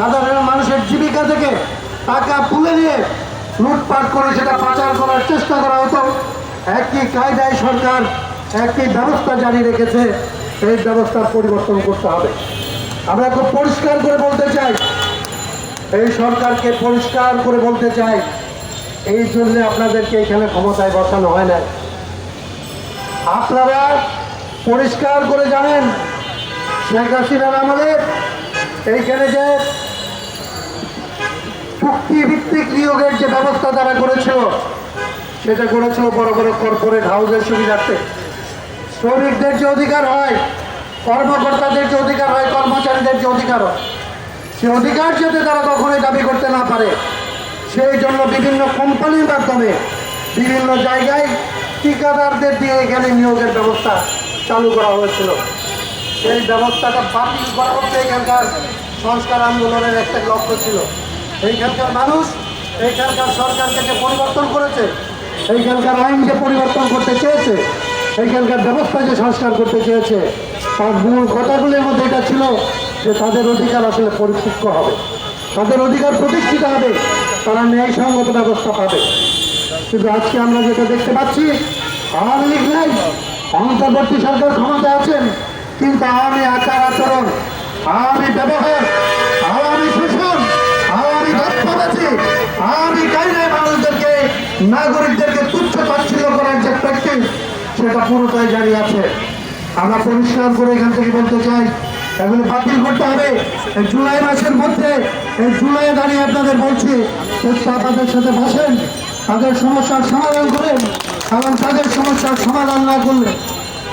সাধারণ মানুষের জীবিকা থেকে টাকা তুলে নিয়ে লুটপাট করে সেটা পাচার করার চেষ্টা করা হতো। একই কায়দায় সরকার একই ব্যবস্থা জারি রেখেছে এই ব্যবস্থার পরিবর্তন করতে হবে। আমরা খুব পরিষ্কার করে বলতে চাই, এই সরকারকে পরিষ্কার করে বলতে চাই, এই জন্য আপনাদেরকে এখানে ক্ষমতায় বসানো হয় না আপনারা পরিষ্কার করে জানেন, শেখ হাসিনার আমাদের এইখানে যে চুক্তিভিত্তিক নিয়োগের যে ব্যবস্থা তারা করেছিল, সেটা করেছিল বড় বড় কর্পোরেট হাউসের সুবিধার্থে। শ্রমিকদের যে অধিকার হয়, কর্মকর্তাদের যে অধিকার হয়, কর্মচারীদের যে অধিকার হয় সে অধিকার যাতে তারা কখনোই দাবি করতে না পারে, সেই জন্য বিভিন্ন কোম্পানির মাধ্যমে বিভিন্ন জায়গায় ঠিকাদারদের দিয়ে এখানে নিয়োগের ব্যবস্থা চালু করা হয়েছিল। সেই ব্যবস্থাটা বাতিল করা হচ্ছে এখানকার সংস্কার আন্দোলনের একটা লক্ষ্য ছিল। এইখানকার মানুষ এইখানকার সরকারকে যে পরিবর্তন করেছে। এইখানকার আইন যে পরিবর্তন করতে চেয়েছে, এইখানকার ব্যবস্থা যে সংস্কার করতে চেয়েছে, তার মূল কথাগুলির মধ্যে এটা ছিল যে তাদের অধিকার আসলে পরিপুষ্ট হবে। তাদের অধিকার প্রতিষ্ঠিত হবে, তারা ন্যায়সঙ্গত ব্যবস্থা পাবে। কিন্তু আজকে আমরা যেটা দেখতে পাচ্ছি আওয়ামী লীগ নাই, অন্তর্বর্তী সরকার ক্ষমতায় আছেন, কিন্তু আওয়ামী আচার আচরণ আওয়ামী ব্যবহার আওয়ামী কায়দায় মানুষদেরকে, নাগরিকদেরকে তুচ্ছ তাচ্ছিল্য করার যে প্র্যাকটিস সেটা পুরোটাই জারি আছে। আমরা পরিষ্কার করে এখান থেকে বলতে চাই, এগুলো বাতিল করতে হবে। এই জুলাই মাসের মধ্যে, এই জুলাইয়ে দাঁড়িয়ে আপনাদের বলছি আপনাদের সাথে বসেন, তাদের সমস্যার সমাধান করেন, এবং তাদের সমস্যার সমাধান না করলে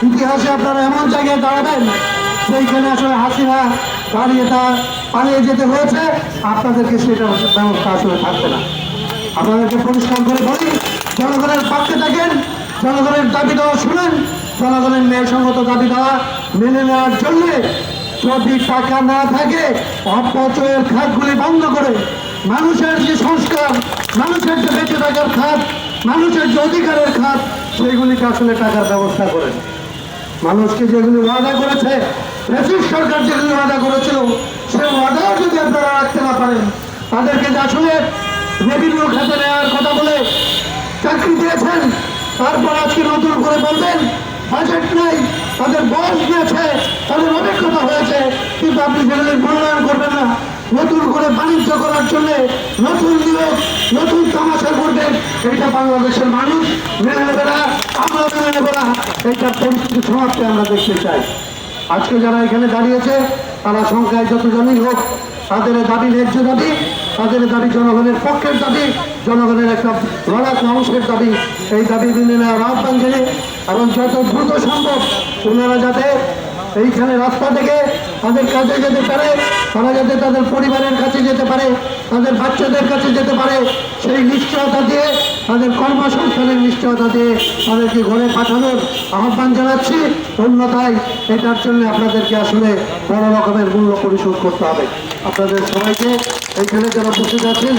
ইতিহাসে আপনারা এমন জায়গায় দাঁড়াবেন সেইখানে আসলে হাসিনা দাঁড়িয়ে তা পালিয়ে যেতে হয়েছে, আপনাদেরকে সেটা ব্যবস্থা আসলে থাকবে না। আপনাদেরকে পরিষ্কার করে বলি, জনগণের পক্ষে থাকেন, জনগণের দাবি দেওয়া শুনেন, জনগণের ন্যায়সঙ্গত দাবি দেওয়া মেনে নেওয়ার জন্য যদি টাকা না থাকে, অপচয়ের খাতগুলি বন্ধ করে মানুষের যে সংস্কার, মানুষের যে বেঁচে থাকার খাত, মানুষের যে অধিকারের খাত, সেইগুলিকে আসলে টাকার ব্যবস্থা করেন। মানুষকে যেগুলি ওয়াদা করেছে ব্রিটিশ সরকার যে ওয়াদা করেছিল সে ওয়াদাও যদি আপনারা রাখতে না পারেন, তাদেরকে আসলে রেভিনিউ খাতে নেওয়ার কথা বলে চাকরি দিয়েছেন, তারপর আজকে নতুন করে বলবেন বাজেট নেই, তাদের বয়স নিয়েছে তাদের অভিজ্ঞতা হয়েছে, কিন্তু আপনি সেগুলি মূল্যায়ন করবেন না। নতুন করে বাণিজ্য করার জন্য নতুন নিয়োগ, নতুন তামাশা করবেন এটা বাংলাদেশের মানুষ মেনে নেবে না, আমরা মেনে নেবে না এইটার পরিস্থিতি সমাপ্তি আমরা দেখতে চাই। আজকে যারা এখানে দাঁড়িয়েছে, তারা সংখ্যায় যতজনই হোক, তাদের দাবি ন্যায্য দাবি, তাদের দাবি জনগণের পক্ষের দাবি, জনগণের একটা লড়াক অংশের দাবি। এই দাবি মেনে নেওয়ার আহ্বান জানিয়ে এবং যত দ্রুত সম্ভব ওনারা যাতে এইখানে রাস্তা থেকে তাদের কাজে যেতে পারে, তারা যাতে তাদের পরিবারের কাছে যেতে পারে, তাদের বাচ্চাদের কাছে যেতে পারে, সেই নিশ্চয়তা দিয়ে তাদের কর্মসংস্থানের নিশ্চয়তা দিয়ে তাদেরকে ঘরে পাঠানোর আহ্বান জানাচ্ছি। অন্যথায় এটার জন্য আপনাদেরকে আসলে বড় রকমের মূল্য পরিশোধ করতে হবে। আপনাদের সবাইকে এইখানে যারা বসে আছেন